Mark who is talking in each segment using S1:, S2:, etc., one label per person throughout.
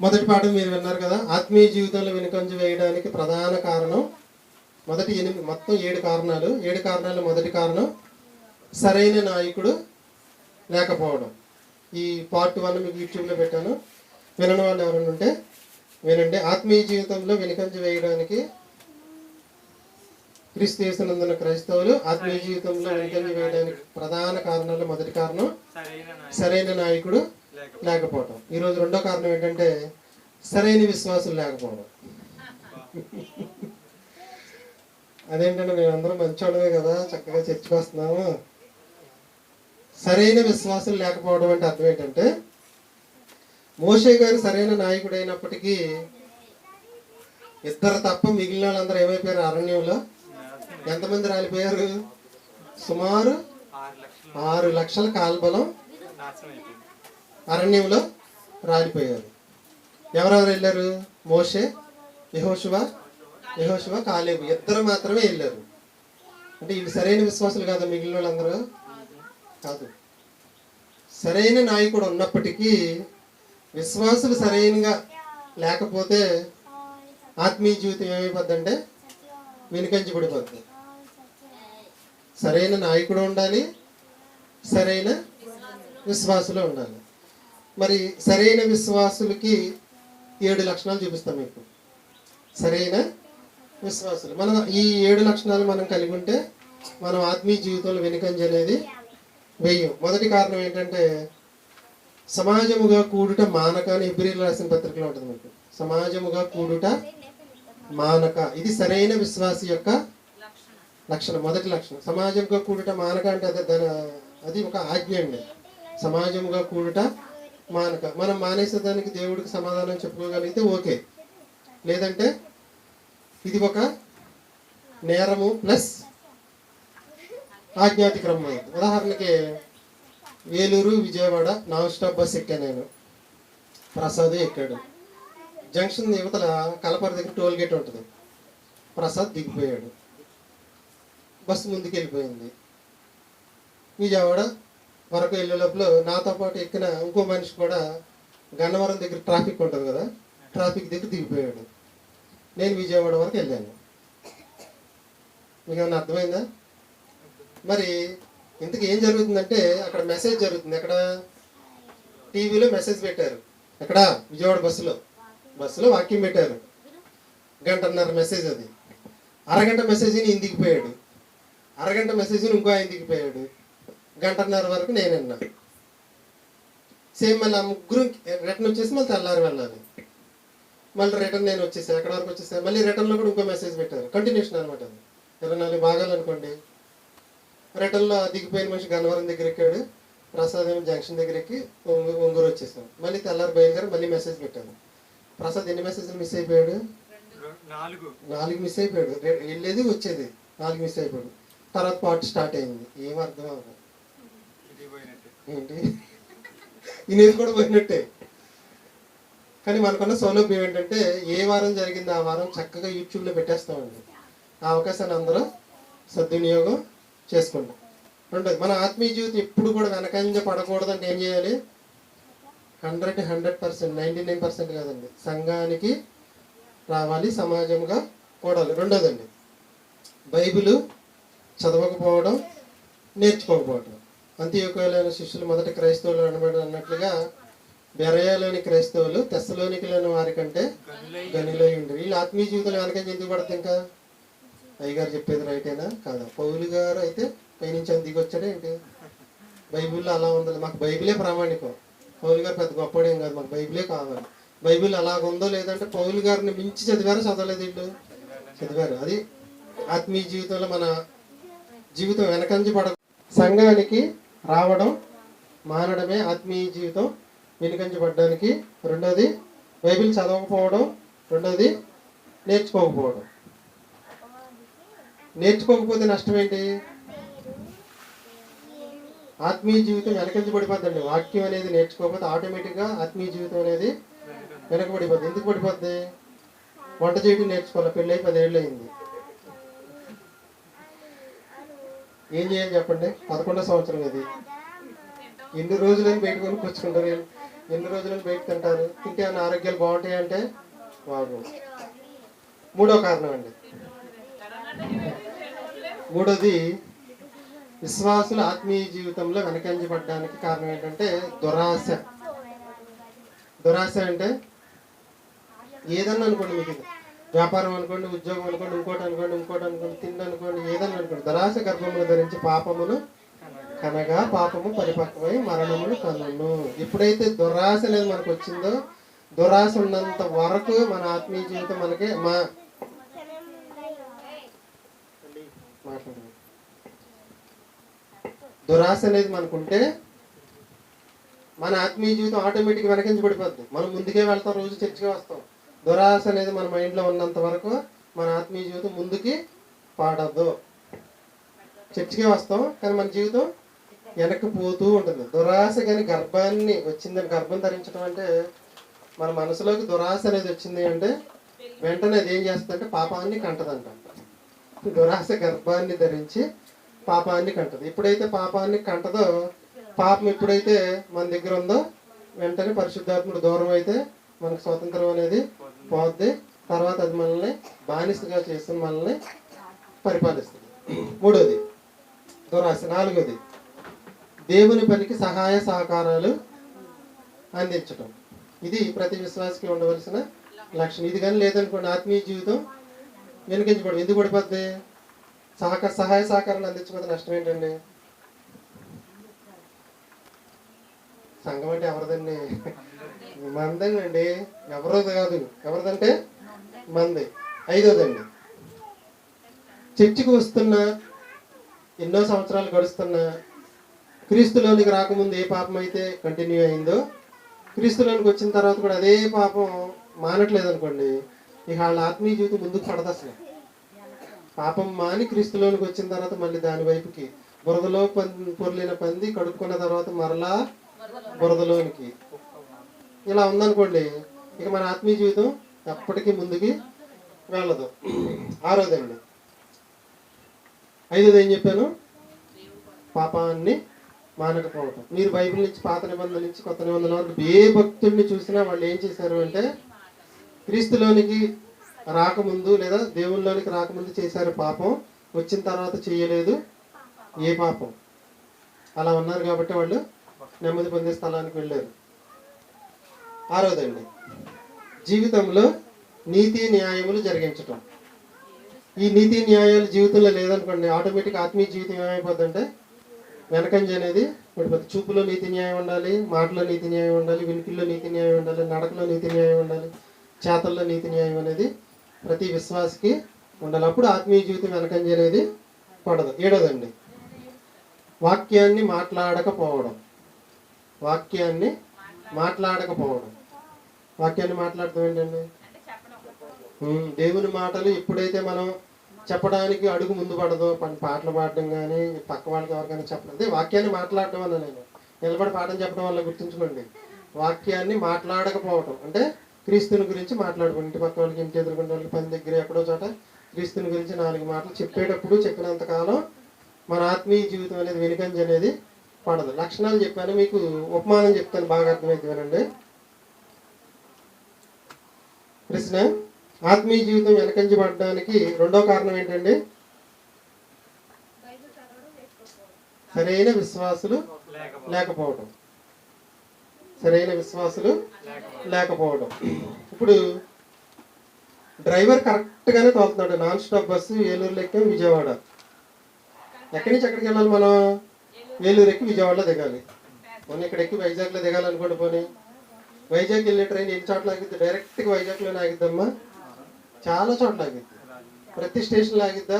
S1: మొదటి పాఠం మీరు విన్నారు కదా ఆత్మీయ జీవితంలో వెనుకంజ వేయడానికి ప్రధాన కారణం మొదటి ఎనిమిది మొత్తం ఏడు కారణాలు. ఏడు కారణాలు మొదటి కారణం సరైన నాయకుడు లేకపోవడం. ఈ పార్ట్ వన్ మీకు యూట్యూబ్లో పెట్టాను. వినని వాళ్ళు ఎవరైనా ఉంటే వినండి. ఆత్మీయ జీవితంలో వెనుకంజ వేయడానికి క్రీస్తు యేసునందున క్రైస్తవులు ఆత్మీయ జీవితంలో వెనుకంజ వేయడానికి ప్రధాన కారణాలు మొదటి కారణం
S2: సరైన నాయకుడు.
S1: లేకపోవడం. ఈరోజు రెండో కారణం ఏంటంటే సరైన విశ్వాసులు లేకపోవడం. అదేంటంటే మేమందరం మంచోడమే కదా చక్కగా చర్చకు వస్తున్నాము. సరైన విశ్వాసులు లేకపోవడం అంటే అర్థం ఏంటంటే మోషే గారు సరైన నాయకుడు అయినప్పటికీ ఇద్దరు తప్ప మిగిలిన వాళ్ళందరూ ఏమైపోయారు? అరణ్యంలో. ఎంతమంది రాలిపోయారు? సుమారు
S2: ఆరు లక్షలు.
S1: కాల్బలం అరణ్యంలో రాలిపోయారు. ఎవరెవరు వెళ్ళారు? మోషే యహోశువ యహోశివ కాలేబు. ఇద్దరు మాత్రమే వెళ్ళారు. అంటే ఇవి సరైన విశ్వాసులు కాదు మిగిలిన వాళ్ళందరూ? కాదు. సరైన నాయకుడు ఉన్నప్పటికీ విశ్వాసులు సరైనగా లేకపోతే ఆత్మీయ జీవితం ఏమైపోద్దంటే వెనుకంచి పడిపోద్ది. సరైన నాయకుడు ఉండాలి సరైన విశ్వాసులు ఉండాలి. మరి సరైన విశ్వాసులకి ఏడు లక్షణాలు చూపిస్తాం మీకు. సరైన విశ్వాసులు. మనం ఈ ఏడు లక్షణాలు మనం కలిగి ఉంటే మనం ఆత్మీయ జీవితంలో వెనుకంజ అనేది వెయ్యం. మొదటి కారణం ఏంటంటే సమాజముగా కూడుట మానక అని ఇబ్రిల్ రాసిన పత్రికలో ఉంటుంది మీకు. సమాజముగా కూడుట మానక. ఇది సరైన విశ్వాసి యొక్క లక్షణం మొదటి లక్షణం. సమాజంగా కూడుట మానక అంటే అది అది ఒక ఆజ్ఞ అండి. సమాజముగా కూడుట మానక మనం మానేసేదానికి దేవుడికి సమాధానం చెప్పుకోగలిగితే ఓకే. లేదంటే ఇది ఒక నేరము ప్లస్ ఆజ్ఞాతిక్రమం. ఉదాహరణకి Veluru Vijayawada non stop bus ఎక్కా నేను. ప్రసాద్ ఎక్కాడు. జంక్షన్ యువతల కలపర దగ్గర టోల్ గేట్ ఉంటుంది. ప్రసాద్ దిగిపోయాడు. బస్సు ముందుకు వెళ్ళిపోయింది విజయవాడ వరకు వెళ్ళే లోపల నాతో పాటు ఎక్కిన ఇంకో మనిషి కూడా గన్నవరం దగ్గర ట్రాఫిక్ ఉంటుంది కదా ట్రాఫిక్ దగ్గర దిగిపోయాడు. నేను విజయవాడ వరకు వెళ్ళాను. మీకు ఏమైనా అర్థమైందా? మరి ఇంతకు ఏం జరుగుతుందంటే అక్కడ మెసేజ్ జరుగుతుంది. ఎక్కడ? టీవీలో మెసేజ్ పెట్టారు. ఎక్కడ? విజయవాడ బస్సులో. బస్సులో వాక్యం పెట్టారు. గంటన్నర మెసేజ్ అది. అరగంట మెసేజ్ని ఈయన పోయాడు. అరగంట మెసేజ్ని ఇంకో ఆయన దిగిపోయాడు గంటన్నర వరకు నేను విన్నా సేమ్ మళ్ళీ ఆ ముగ్గురు రిటర్న్ వచ్చేసి మళ్ళీ తెల్లారి వెళ్ళాలి. మళ్ళీ రిటర్న్ నేను వచ్చేసాను ఎక్కడ వరకు వచ్చేసాను మళ్ళీ రిటర్న్లో కూడా ఇంకో మెసేజ్ పెట్టారు. కంటిన్యూషన్ అనమాట అది. ఇరవై నాలుగు భాగాలు అనుకోండి. రిటర్న్లో దిగిపోయిన మనిషి గన్నవరం దగ్గర ఎక్కాడు ప్రసాద్ ఏమో జంక్షన్ దగ్గర ఎక్కి ఒంగు- ఒంగూరు వచ్చేసాం మళ్ళీ తెల్లారి బయలుదేరి మళ్ళీ మెసేజ్ పెట్టాను ప్రసాద్ ఎన్ని మెసేజ్లు మిస్ అయిపోయాడు?
S2: నాలుగు.
S1: నాలుగు మిస్ అయిపోయాడు. వెళ్ళేది వచ్చేది. నాలుగు మిస్ అయిపోయాడు. తర్వాత పార్ట్ స్టార్ట్ అయింది. ఏం అర్థం అవ్వదు. ఏంటి? ఈయనది కూడా పోయినట్టే. కానీ మనకున్న సౌలభ్యం ఏంటంటే ఏ వారం జరిగింది ఆ వారం చక్కగా యూట్యూబ్లో పెట్టేస్తామండి. ఆ అవకాశాన్ని అందరూ సద్వినియోగం చేసుకుంటాం ఉంటుంది మన ఆత్మీయ జీవితం ఎప్పుడు కూడా వెనకంజ పడకూడదంటే ఏం చేయాలి? Hundred hundred percent ninety nine percent కాదండి. సంఘానికి రావాలి సమాజంగా కూడాలి. రెండోదండి బైబిల్ చదవకపోవడం నేర్చుకోకపోవడం. అంత్యోకమైన శిష్యులు మొదటి క్రైస్తవులు అనబడి అన్నట్లుగా బెరయాలోని క్రైస్తవులు తెస్సలోనికలోని వారి కంటే
S2: గనిలో
S1: ఉండి వీళ్ళు ఆత్మీయ జీవితంలో వెనకంజ ఎందుకు పడుతుంది ఇంకా? అయ్యగారు చెప్పేది రైటేనా కాదా. పౌలు గారు అయితే పైనుంచి అంత దిగొచ్చాడే ఏంటి? బైబిల్లో అలా ఉండాలి. మాకు బైబిలే ప్రామాణికం. పౌలు గారు పెద్ద గొప్పడేం కాదు. మాకు బైబిలే కావాలి. బైబిల్ అలాగ ఉందో లేదంటే పౌలు గారిని మించి చదివారు చదవలేదు వీళ్ళు? చదివారు. అది ఆత్మీయ జీవితంలో మన జీవితం వెనకంజ పడ సంఘానికి రావడం మానడమే ఆత్మీయ జీవితం. వెనుకంజ రెండోది బైబిల్ చదవకపోవడం. రెండోది నేర్చుకోకపోవడం. నేర్చుకోకపోతే నష్టం ఏంటి ఆత్మీయ జీవితం వెనకంజబడిపోద్దండి వాక్యం అనేది నేర్చుకోకపోతే ఆటోమేటిక్గా ఆత్మీయ జీవితం అనేది వెనకబడిపోద్ది. ఎందుకు పడిపోద్ది? వంట చేయడం నేర్చుకోవాలి. పెళ్ళి పదేళ్ళు అయింది ఏం చేయాలి చెప్పండి? పదకొండో సంవత్సరం ఇది. ఎన్ని రోజులని బయట కొనుక్కొచ్చుకుంటారు ఎన్ని రోజులని బయట తింటారు? తింటే అన్న ఆరోగ్యాలు బాగుంటాయి అంటే? బాగు మూడో కారణం అండి. మూడోది విశ్వాసుల ఆత్మీయ జీవితంలో వెనకంజబడ్డానికి కారణం ఏంటంటే దురాశ. దురాశ అంటే ఏదన్నా అనుకోండి మీకు వ్యాపారం అనుకోండి ఉద్యోగం అనుకోండి ఇంకోటి అనుకోండి ఇంకోటి అనుకోండి తిండి అనుకోండి ఏదన్నా అనుకోండి దురాశ గర్భమును ధరించి పాపమును కనగా పాపము పరిపక్వమై మరణమును కనును. ఎప్పుడైతే దురాశ అనేది మనకు వచ్చిందో దురాశ ఉన్నంత వరకు మన ఆత్మీయ జీవితం మనకి మా దురాశ అనేది మనకుంటే మన ఆత్మీయ జీవితం ఆటోమేటిక్ వెనకించబడిపోద్ది. మనం ముందుకే వెళ్తాం రోజు చర్చికి వస్తాం. దురాశ అనేది మన మైండ్లో ఉన్నంత వరకు మన ఆత్మీయ జీవితం ముందుకి పాడద్దు. చర్చికే వస్తాం కానీ మన జీవితం వెనక్కి పోతూ ఉంటుంది. దురాశ కానీ గర్భాన్ని వచ్చిందని గర్భం ధరించడం అంటే మన మనసులోకి దురాశ అనేది వచ్చింది అంటే వెంటనే అది ఏం చేస్తుందంటే పాపాన్ని కంటదంట. దురాశ గర్భాన్ని ధరించి పాపాన్ని కంటది. ఎప్పుడైతే పాపాన్ని కంటదో పాపం ఎప్పుడైతే మన దగ్గర ఉందో వెంటనే పరిశుద్ధాత్ముడు దూరం అయితే మనకు స్వాతంత్రం అనేది పోద్ది తర్వాత అది మనల్ని బానిసగా చేస్తుంది మనల్ని పరిపాలిస్తుంది. మూడోది దురాశ. నాలుగోది దేవుని పనికి సహాయ సహకారాలు అందించటం. ఇది ప్రతి విశ్వాసకి ఉండవలసిన లక్షణం. ఇది కానీ లేదనుకోండి ఆత్మీయ జీవితం వెనుకించబడి ఎందుకు పడిపోద్ది? సహకార సహాయ సహకారాలు అందించకపోతే నష్టం ఏంటండి? సంఘం అంటే ఎవరిదండి? మందండి ఎవరిది కాదు ఎవరిదంటే? మంది. ఐదోదండి. చర్చికి వస్తున్న ఎన్నో సంవత్సరాలు గడుస్తున్నా క్రీస్తులోనికి రాకముందు ఏ పాపం అయితే కంటిన్యూ అయిందో క్రీస్తులోనికి వచ్చిన తర్వాత కూడా అదే పాపం మానట్లేదు అనుకోండి ఇక వాళ్ళ ఆత్మీయ జీవితం ముందుకు పడదు అసలు. పాపం మాని క్రీస్తులోనికి వచ్చిన తర్వాత మళ్ళీ దాని వైపుకి బురదలో పంది పొర్లిన పంది కడుక్కున్న తర్వాత మరలా బురదలోనికి. ఇలా ఉందనుకోండి ఇక మన ఆత్మీయ జీవితం ఎప్పటికీ ముందుకి వెళ్ళదు. ఆరోదండి ఐదోది ఏం చెప్పాను? పాపాన్ని మానకపోవటం. మీరు బైబిల్ నుంచి పాత నిబంధన నుంచి కొత్త నిబంధన వరకు ఏ భక్తుడిని చూసినా వాళ్ళు ఏం చేశారు అంటే క్రీస్తులోనికి రాకముందు లేదా దేవుళ్ళలోనికి రాకముందు చేశారు పాపం వచ్చిన తర్వాత చేయలేదు ఏ పాపం. అలా ఉన్నారు కాబట్టి వాళ్ళు నెమ్మది పొందే స్థలానికి వెళ్ళారు. ఆరోదండి. జీవితంలో నీతి న్యాయములు జరిగించటం. ఈ నీతి న్యాయాలు జీవితంలో లేదనుకోండి ఆటోమేటిక్ ఆత్మీయ జీవితం ఏమైపోద్దంటే వెనకంజ అనేది పడిపోతుంది చూపులో నీతి న్యాయం ఉండాలి మాటలో నీతి న్యాయం ఉండాలి వినికిల్లో నీతి న్యాయం ఉండాలి నడకలో నీతి న్యాయం ఉండాలి చేతల్లో నీతి న్యాయం అనేది ప్రతి విశ్వాసకి ఉండాలి. అప్పుడు ఆత్మీయ జీవితం వెనకంజ అనేది పడదు. ఏడోదండి. వాక్యాన్ని మాట్లాడకపోవడం. వాక్యాన్ని మాట్లాడకపోవడం. వాక్యాన్ని మాట్లాడటం ఏంటండి? దేవుని మాటలు ఎప్పుడైతే మనం చెప్పడానికి అడుగు ముందు పడదో పాటలు పాడడం కానీ పక్క వాళ్ళకి ఎవరికైనా చెప్పడం అదే వాక్యాన్ని మాట్లాడటం అన్న నేను. నిలబడి పాఠం చెప్పడం వల్ల గుర్తుంచుకోండి. వాక్యాన్ని మాట్లాడకపోవటం అంటే క్రీస్తుని గురించి మాట్లాడుకోండి. ఇంటి పక్క వాళ్ళకి ఇంటి ఎదురుకున్న వాళ్ళకి పని దగ్గర ఎక్కడో చోట క్రీస్తుని గురించి నాలుగు మాటలు చెప్పేటప్పుడు చెప్పినంత కాలం మన ఆత్మీయ జీవితం అనేది వెనుకంజ అనేది పడదు. లక్షణాలు చెప్పాను మీకు ఉపమానం చెప్తాను బాగా అర్థమైంది వినండి. ప్రశ్న ఆత్మీయ జీవితం వెనకంజబడడానికి రెండో కారణం ఏంటండి? సరైన విశ్వాసులు లేకపోవడం సరైన విశ్వాసులు లేకపోవడం ఇప్పుడు డ్రైవర్ కరెక్ట్గానే తోలుతున్నాడు. నాన్ స్టాప్ బస్సు ఏలూరు ఎక్కాం విజయవాడ. ఎక్కడి నుంచి ఎక్కడికి వెళ్ళాలి మనం? ఏలూరు ఎక్కి విజయవాడలో దిగాలి. మొన్న ఇక్కడ ఎక్కి వైజాగ్లో దిగాలనుకోండి పోనీ. వైజాగ్ వెళ్ళే ట్రైన్ ఎన్ని చోట్ల ఆగిద్ది? డైరెక్ట్గా వైజాగ్లోనే ఆగిద్దమ్మా. చాలా చోట్ల ఆగిద్ది. ప్రతి స్టేషన్లో ఆగిద్దా?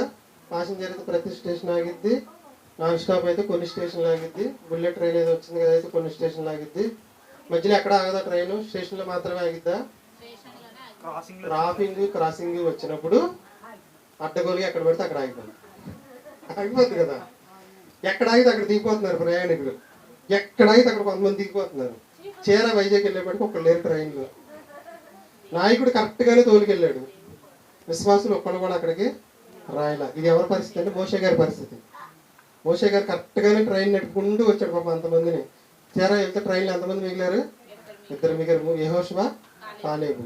S1: ప్యాసింజర్ అయితే ప్రతి స్టేషన్ ఆగిద్ది. నాన్ స్టాప్ అయితే కొన్ని స్టేషన్లు ఆగిద్ది. బుల్లెట్ ట్రైన్ ఏదో వచ్చింది కదా అయితే కొన్ని స్టేషన్లు ఆగిద్ది. మధ్యలో ఎక్కడ ఆగదా ట్రైన్ స్టేషన్లో మాత్రమే ఆగిద్దా? ట్రాఫింగ్ క్రాసింగ్ వచ్చినప్పుడు అడ్డగోలుగా ఎక్కడ పడితే అక్కడ ఆగిపోయింది ఆగిపోతుంది కదా. ఎక్కడ ఆగితే అక్కడ దిగిపోతున్నారు ప్రయాణికులు. ఎక్కడ ఆగితే అక్కడ కొంతమంది దిగిపోతున్నారు. చీర వైజాగ్ వెళ్ళేప్పటికి ఒక లేరు ట్రైన్లో నాయకుడు కరెక్ట్గానే తోలుకెళ్ళాడు. విశ్వాసులు ఒక్కళ్ళు కూడా అక్కడికి రాయలా. ఇది ఎవరి పరిస్థితి అంటే మోషే గారి పరిస్థితి. మోషే గారు కరెక్ట్గానే ట్రైన్ నడుపుకుంటూ వచ్చాడు పాపం అంతమందిని. చీర వెళ్తే ట్రైన్లో ఎంతమంది మిగిలారు? ఇద్దరు మిగిలిన యహోష్వా కాలేబు.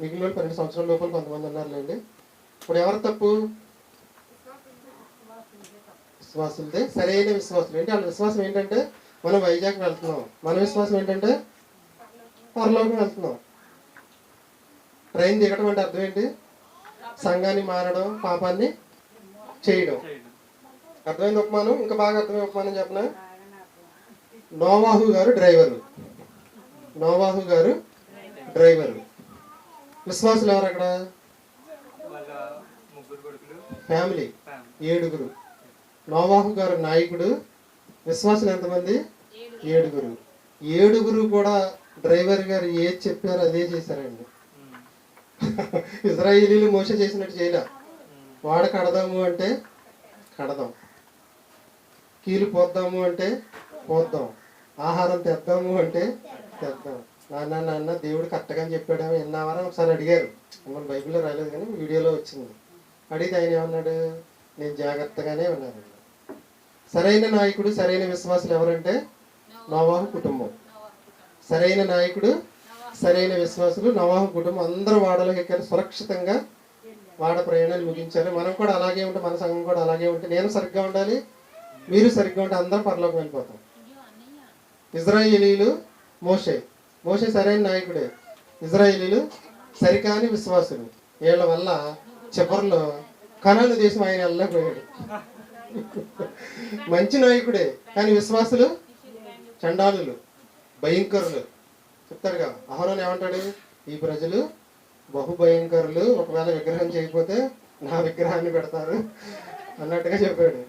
S1: మిగిలిన పన్నెండు సంవత్సరాల లోపల కొంతమంది ఉన్నారులేండి. ఇప్పుడు ఎవరు తప్పు? విశ్వాసులదే. సరైన విశ్వాసులు. ఏంటి వాళ్ళ విశ్వాసం ఏంటంటే మనం వైజాగ్ వెళ్తున్నాం. మన విశ్వాసం ఏంటంటే పరలోకం వెళ్తున్నాం. ట్రైన్ దిగడం అంటే అర్థం ఏంటి? సంఘాన్ని మారడం పాపాన్ని చేయడం. అర్థమైంది ఉపమానం? ఇంకా బాగా అర్థమైన ఉపమానం చెప్పనా? నోవాహు గారు డ్రైవరు. నోవాహు గారు డ్రైవరు. విశ్వాసులు ఎవరు అక్కడ? ఫ్యామిలీ. ఏడుగురు. నోవాహు గారు నాయకుడు. విశ్వాసులు ఎంతమంది? ఏడుగురు. ఏడుగురు కూడా డ్రైవర్ గారు ఏది చెప్పారో అదే చేశారండి. ఇజ్రాయేలీలు మోస చేసినట్టు చేయలే. వాడ కడదాము అంటే కడదాం. కీలు పోద్దాము అంటే పోద్దాం. ఆహారం తెద్దాము అంటే తెద్దాం. నాన్న నాన్న దేవుడు కరెక్ట్గా అని చెప్పాడేమో విన్నావరా ఒకసారి అడిగారు. మన బైబిల్లో రాలేదు కానీ వీడియోలో వచ్చింది. అడిగితే ఆయన ఏమన్నాడు? నేను జాగ్రత్తగానే ఉన్నాను సరైన నాయకుడు సరైన విశ్వాసులు ఎవరంటే నవాహు కుటుంబం. సరైన నాయకుడు సరైన విశ్వాసులు నవాహు కుటుంబం. అందరూ వాడలో ఎక్కారు సురక్షితంగా వాడ ప్రయాణాలు ముగించాలి మనం కూడా అలాగే ఉంటే మన సంఘం కూడా అలాగే ఉంటే నేను సరిగ్గా ఉండాలి మీరు సరిగ్గా ఉంటే అందరం పరలోకి వెళ్ళిపోతాం. ఇజ్రాయేలీలు మోషే. మోషే సరైన నాయకుడే. ఇజ్రాయేలీలు సరికాని విశ్వాసులు. వీళ్ళ వల్ల చివరిలో కనాను దేశం ఆయన వెళ్ళలేకపోయాడు. మంచి నాయకుడే. కానీ విశ్వాసులు చండాలులు భయంకరులు. చెప్తారుగా అహరోన్ ఏమంటాడు? ఈ ప్రజలు బహు భయంకరులు ఒకవేళ విగ్రహం చేయకపోతే నా విగ్రహాన్ని పెడతారు అన్నట్టుగా చెప్పాడు.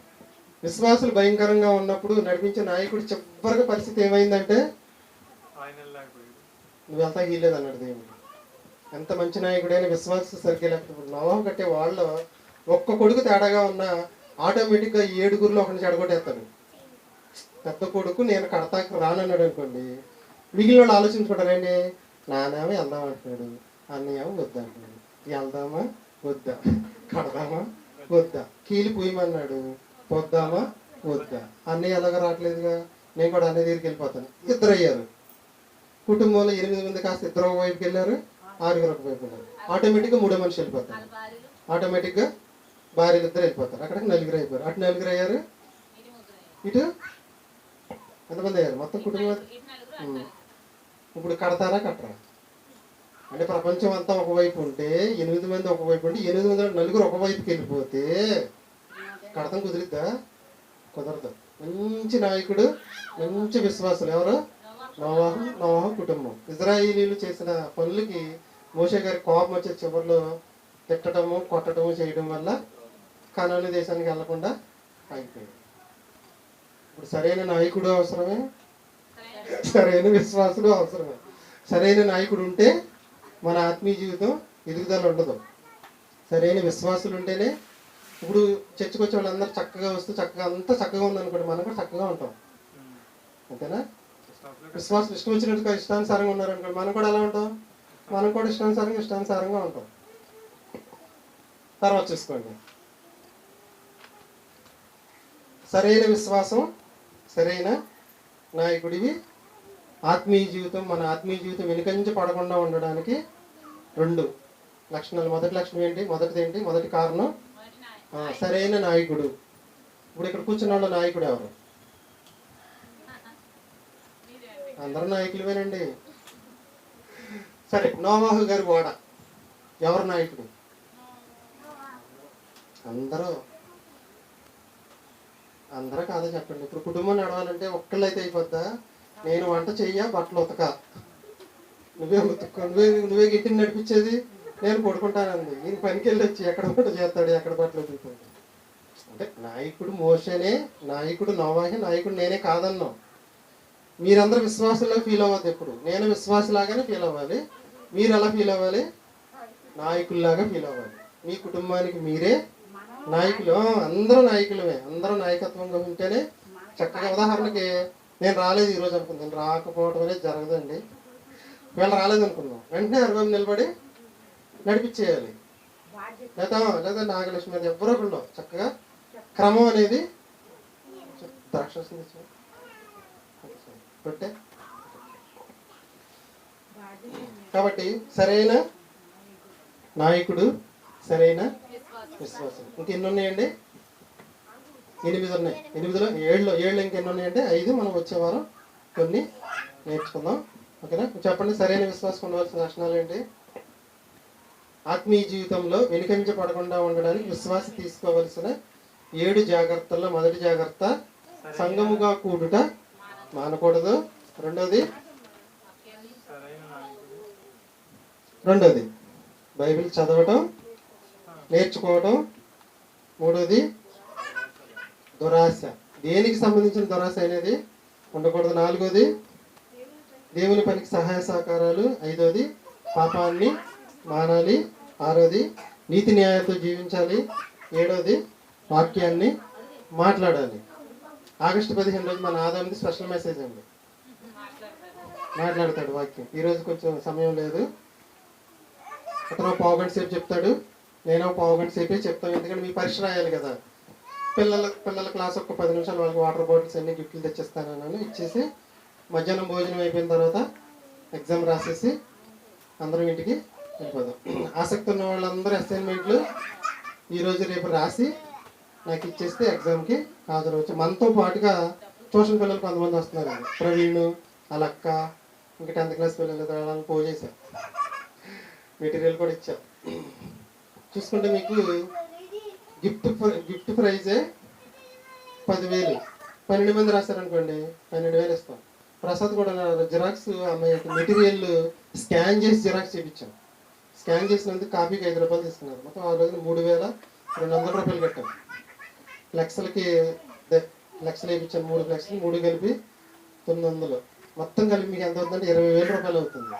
S1: విశ్వాసులు భయంకరంగా ఉన్నప్పుడు నడిపించే నాయకుడు చివరిగా పరిస్థితి ఏమైందంటే నువ్వు వెళ్తా గీయలేదు అన్నాడు దేవుడు. ఎంత మంచి నాయకుడైన విశ్వాస సరిగ్గా లేకపోతే నవాహం కట్టే వాళ్ళు ఒక్క కొడుకు తేడాగా ఉన్న ఆటోమేటిక్గా ఈ ఏడుగురిలో ఒకరిని చెడగొట్టేస్తాడు. పెద్ద కొడుకు నేను కడతాకు రానన్నాడు అనుకోండి మిగిలిన వాళ్ళు ఆలోచించుకుంటారండి నానేమో వెళ్దాం అంటున్నాడు అన్నయ్యేమో వద్దా అంటున్నాడు వెళ్దామా? వద్దా? కడదామా? వద్దా? కీలి పూయమన్నాడు పొద్దామా? వద్దా? అన్నయ్య ఎలాగ రావట్లేదుగా? నేను కూడా అన్నయ్య దగ్గరికి వెళ్ళిపోతాను. ఇద్దరు అయ్యారు కుటుంబంలో ఎనిమిది మంది కాస్త ఇద్దరు ఒక వైపుకి వెళ్ళారు ఆరుగురు ఒక వైపు వెళ్ళారు. ఆటోమేటిక్గా మూడో మనిషి వెళ్ళిపోతారు ఆటోమేటిక్గా భార్యలు ఇద్దరు వెళ్ళిపోతారు అక్కడికి నలుగురు అయిపోయారు. అటు నలుగురు అయ్యారు? ఇటు? ఎంతమంది అయ్యారు? మొత్తం కుటుంబం. ఇప్పుడు కడతారా కట్టరా? అంటే ప్రపంచం అంతా ఒకవైపు ఉంటే ఎనిమిది మంది ఒకవైపు ఉంటే ఎనిమిది మంది నలుగురు ఒకవైపుకి వెళ్ళిపోతే కడతం కుదిరిద్దా? కుదరదు. మంచి నాయకుడు మంచి విశ్వాసులు ఎవరు? నవాహు నవాహు కుటుంబం. ఇజ్రాయిలీలు చేసిన పనులకి మోషే గారి కోపం వచ్చే చివరిలో తిట్టడము కొట్టడము చేయడం వల్ల కనాని దేశానికి వెళ్ళకుండా అయిపోయింది ఇప్పుడు సరైన నాయకుడు అవసరమే? సరైన విశ్వాసులు అవసరమే. సరైన నాయకుడు ఉంటే మన ఆత్మీయ జీవితం ఎదుగుదల ఉండదు. సరైన విశ్వాసులు ఉంటేనే ఇప్పుడు చర్చకు వచ్చే వాళ్ళందరూ చక్కగా వస్తూ చక్కగా అంతా చక్కగా ఉందనుకోండి మనం కూడా చక్కగా ఉంటాం. అంతేనా? విశ్వాసం ఇష్టం వచ్చినట్టుగా ఇష్టానుసారంగా ఉన్నారనుకోండి మనం కూడా ఎలా ఉంటాం? మనం కూడా ఇష్టానుసారంగా ఇష్టానుసారంగా ఉంటాం. తర్వాత చూసుకోండి. సరైన విశ్వాసం సరైన నాయకుడివి. ఆత్మీయ జీవితం మన ఆత్మీయ జీవితం వెనుకంచి పడకుండా ఉండడానికి రెండు లక్షణాలు. మొదటి లక్షణం ఏంటి? మొదటిది ఏంటి? మొదటి కారణం సరైన నాయకుడు. ఇప్పుడు ఇక్కడ కూర్చున్న వాళ్ళ నాయకుడు ఎవరు? అందరూ నాయకులవేనండి. సరే నోవాహు గారి కూడా ఎవరు నాయకుడు? అందరూ అందరూ కాదా చెప్పండి. ఇప్పుడు కుటుంబం నడవాలంటే ఒక్కళ్ళైతే అయిపోద్దా? నేను వంట చెయ్య బట్టలు ఉతక. నువ్వే ఉతుక్కో నువ్వే నువ్వే గిట్టిని నడిపించేది నేను పడుకుంటానంది. ఈయన పనికి వెళ్ళొచ్చి ఎక్కడ వంట చేస్తాడు ఎక్కడ బట్టలు ఉతుకుతాడు? అంటే నాయకుడు మోషనే నాయకుడు నోవాహి నాయకుడు నేనే కాదన్నాం. మీరందరూ విశ్వాసంలో ఫీల్ అవ్వద్దు ఎప్పుడు. నేను విశ్వాసలాగానే ఫీల్ అవ్వాలి. మీరు ఎలా ఫీల్ అవ్వాలి? నాయకుల్లాగా ఫీల్ అవ్వాలి. మీ కుటుంబానికి మీరే నాయకులు అందరూ నాయకులమే అందరూ నాయకత్వంగా ఉంటేనే చక్కగా ఉదాహరణకి నేను రాలేదు ఈరోజు అనుకుందాం. రాకపోవడం అనేది జరగదండి. వీళ్ళు రాలేదు అనుకుందాం. వెంటనే అరవై నిలబడి నడిపించేయాలి. లేదా లేదా నాగలక్ష్మి మీద ఎవరో ఒకళ్ళు చక్కగా క్రమం అనేది ద్రాక్ష పెట్టే. కాబట్టి సరైన నాయకుడు సరైన విశ్వాసం ఎన్ని ఉన్నాయండి? ఎనిమిది ఉన్నాయి. ఎనిమిదిలో ఏడులో ఏళ్ళు ఇంకెన్ని ఉన్నాయంటే ఐదు. మనం వచ్చే వారం కొన్ని నేర్చుకుందాం. ఓకేనా? చెప్పండి సరైన విశ్వాసం ఉండవలసిన లక్షణాలు ఏంటి? ఆత్మీయ జీవితంలో వెనుకంచబడకుండా ఉండడానికి విశ్వాస తీసుకోవలసిన ఏడు జాగ్రత్తల్లో మొదటి జాగ్రత్త సంగముగా కూడుట మానకూడదు. రెండోది రెండోది బైబిల్ చదవటం. నేర్చుకోవడం మూడోది దురాశ. దేనికి సంబంధించిన దురాశ అనేది ఉండకూడదు. నాలుగోది దేవుని పనికి సహాయ సహకారాలు. ఐదోది పాపాన్ని మానాలి. ఆరోది నీతి న్యాయంతో జీవించాలి. ఏడోది వాక్యాన్ని మాట్లాడాలి. ఆగస్టు పదిహేను రోజు మన ఆదానికి స్పెషల్ మెసేజ్ అండి. మాట్లాడతాడు వాక్యం. ఈరోజు కొంచెం సమయం లేదు. అతను పావు గంట సేపు చెప్తాడు. నేను ఒక పావు గంట సేపే చెప్తాను ఎందుకంటే మీ పరీక్ష రాయాలి కదా. పిల్లల పిల్లల క్లాస్ ఒక పది నిమిషాలు వాళ్ళకి వాటర్ బాటిల్స్ అన్ని గిఫ్ట్లు తెచ్చిస్తానని ఇచ్చేసి మధ్యాహ్నం భోజనం అయిపోయిన తర్వాత ఎగ్జామ్ రాసేసి అందరం ఇంటికి వెళ్ళిపోదాం. ఆసక్తి ఉన్న వాళ్ళందరూ అసైన్మెంట్లు ఈరోజు రేపు రాసి నాకు ఇచ్చేస్తే ఎగ్జామ్కి హాజరవచ్చు. మనతో పాటుగా ట్యూషన్ పిల్లలు కొంతమంది వస్తున్నారు. ప్రవీణ్ అలక్క ఇంకా టెన్త్ క్లాస్ పిల్లలు వాళ్ళని పో మెటీరియల్ కూడా ఇచ్చారు. చూసుకుంటే మీకు గిఫ్ట్ గిఫ్ట్ ప్రైజే పదివేలు. పన్నెండు మంది రాశారనుకోండి పన్నెండు వేలు ఇస్తాం. ప్రసాద్ కూడా జిరాక్స్ అమ్మాయి మెటీరియల్ స్కాన్ చేసి జిరాక్స్ చేయించాం స్కాన్ చేసినందుకు కాపీకి ఐదు రూపాయలు తీసుకున్నారు. మొత్తం ఆ రోజున మూడు వేల రెండు వందల రూపాయలు కట్టాం. లక్షలకి లక్షలు వేయించాను మూడు లక్షలు మూడు కలిపి తొమ్మిది వందలు. మొత్తం కలిపి మీకు ఎంత అవుతుందంటే ఇరవై వేల రూపాయలు అవుతుంది.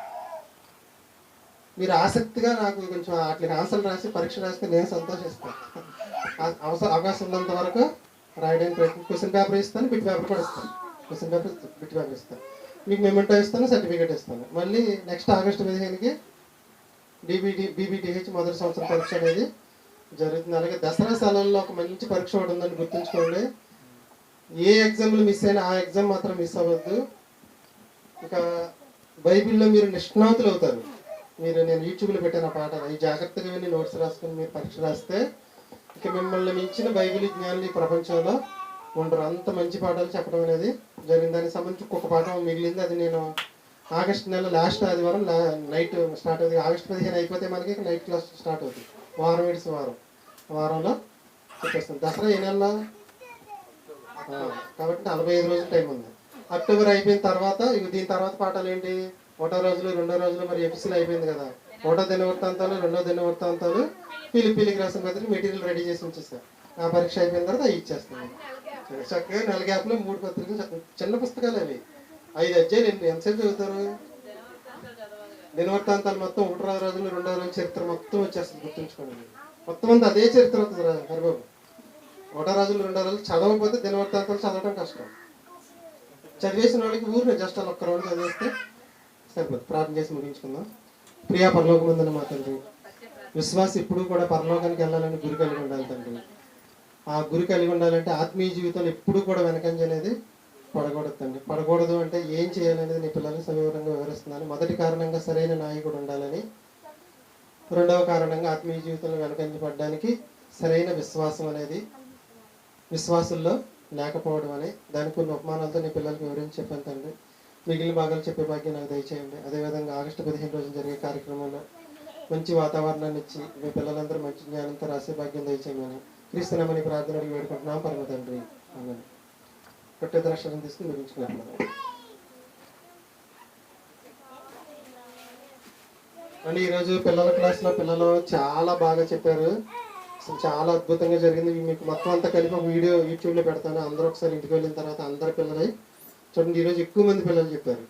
S1: మీరు ఆసక్తిగా నాకు కొంచెం అట్లా ఆన్సర్లు రాసి పరీక్ష రాస్తే నేను సంతోషిస్తాను అవసరం అవకాశం ఉన్నంత వరకు రాయడానికి ప్రయత్నం క్వశ్చన్ పేపర్ ఇస్తాను బిట్ పేపర్ కూడా ఇస్తాను. క్వశ్చన్ పేపర్ బిట్ పేపర్ ఇస్తాను. మీకు మెమెంటో ఇస్తాను సర్టిఫికేట్ ఇస్తాను. మళ్ళీ నెక్స్ట్ ఆగస్టు పదిహేనుకి డిబిడి బీబీటీహెచ్ మొదటి సంవత్సరం పరీక్ష అనేది జరుగుతుంది. అలాగే దసరా స్థలంలో ఒక మంచి పరీక్ష ఒకటి ఉందని గుర్తుంచుకోండి. ఏ ఎగ్జామ్లు మిస్ అయినా ఆ ఎగ్జామ్ మాత్రం మిస్ అవ్వద్దు. ఇక బైబిల్లో మీరు నిష్ణాతులు అవుతారు మీరు నేను యూట్యూబ్లో పెట్టిన పాట. ఈ జాగ్రత్తగా వెళ్ళి నోట్స్ రాసుకుని మీరు పరీక్ష రాస్తే ఇక మిమ్మల్ని మించిన బైబిల్ జ్ఞానులు ఈ ప్రపంచంలో ఉండరు. అంత మంచి పాఠాలు చెప్పడం అనేది జరిగింది. దానికి సంబంధించి ఒక్కొక్క పాఠం మిగిలింది. అది నేను ఆగస్ట్ నెల లాస్ట్ ఆదివారం లా- నైట్ స్టార్ట్ అవుతుంది. ఆగస్ట్ పదిహేను అయిపోతే మనకి నైట్ క్లాస్ స్టార్ట్ అవుతుంది. వారం విడిసి వారం. వారంలో చెప్పేస్తాను. దసరా ఏ నెలలో కాబట్టి నలభై ఐదు రోజులు టైం ఉంది. అక్టోబర్ అయిపోయిన తర్వాత ఇక దీని తర్వాత పాఠాలు ఏంటి? ఒకటో రోజులు రెండో రోజులు మరి ఎపిసీలు అయిపోయింది కదా. ఒకటో దిన వృత్తాంతాలు రెండో దిన వృత్తాంతాలు పిలి పిలికి రాసిన పత్రిక మెటీరియల్ రెడీ చేసి ఉంచేస్తాను ఆ పరీక్ష అయిపోయిన తర్వాత ఇచ్చేస్తాను చక్కగా నెల గ్యాప్లో మూడు పత్రికలు చిన్న పుస్తకాలు అవి. ఐదు అధ్యాయులు ఎన్ని ఎంతసేపు చదువుతారు? దినవృత్తాంతాలు మొత్తం ఒకటో రోజులు రెండో రోజులు చరిత్ర మొత్తం వచ్చేస్తుంది గుర్తుంచుకోండి. మొత్తం అంతా అదే చరిత్ర అవుతుంది రా హరిబాబు. ఒకటో రోజులు రెండో రోజులు చదవకపోతే దినవృత్తాంతాలు చదవడం కష్టం. చదివేసిన వాళ్ళకి ఊరిని జస్ట్ అలా ఒక్క రోజు చదివేస్తే సరిపోతుంది ప్రార్థన చేసి ముగించుకుందాం. ప్రియా పరలోకం ఉందని మా తండ్రి విశ్వాస ఇప్పుడు కూడా పరలోకానికి వెళ్ళాలని గురి కలిగి ఉండాలి తండ్రి. ఆ గురి కలిగి ఉండాలంటే ఆత్మీయ జీవితంలో ఎప్పుడు కూడా వెనకంజ అనేది పడకూడదు తండ్రి. పడకూడదు అంటే ఏం చేయాలనేది నీ పిల్లలు సవివరంగా వివరిస్తున్నాను. మొదటి కారణంగా సరైన నాయకుడు ఉండాలని రెండవ కారణంగా ఆత్మీయ జీవితంలో వెనకంజ పడడానికి సరైన విశ్వాసం అనేది విశ్వాసుల్లో లేకపోవడం అని దానికి కొన్ని ఉపమానాలతో నీ పిల్లలకు వివరించి చెప్పాను తండ్రి. మిగిలిన భాగాలు చెప్పే భాగ్యం నాకు దయచేయండి. అదేవిధంగా ఆగస్టు పదిహేను రోజున జరిగే కార్యక్రమంలో మంచి వాతావరణాన్ని ఇచ్చి మీ పిల్లలందరూ మంచి జ్ఞానంతో రాసే భాగ్యం దయచేయమని క్రీస్తునామని ప్రార్థన అడిగి వేడుకుంటున్నాం. పరమ తండ్రి. అన్నాను కొట్టేది అక్షరం తీసుకుని వివరించుకున్నాను అండి ఈరోజు పిల్లల క్లాస్లో పిల్లలు చాలా బాగా చెప్పారు. అసలు చాలా అద్భుతంగా జరిగింది. మీకు మొత్తం అంతా కలిపి ఒక వీడియో యూట్యూబ్లో పెడతాను. అందరూ ఒకసారి ఇంటికి వెళ్ళిన తర్వాత అందరు పిల్లలై చూడండి ఈరోజు ఎక్కువ మంది పిల్లలు చెప్పారు.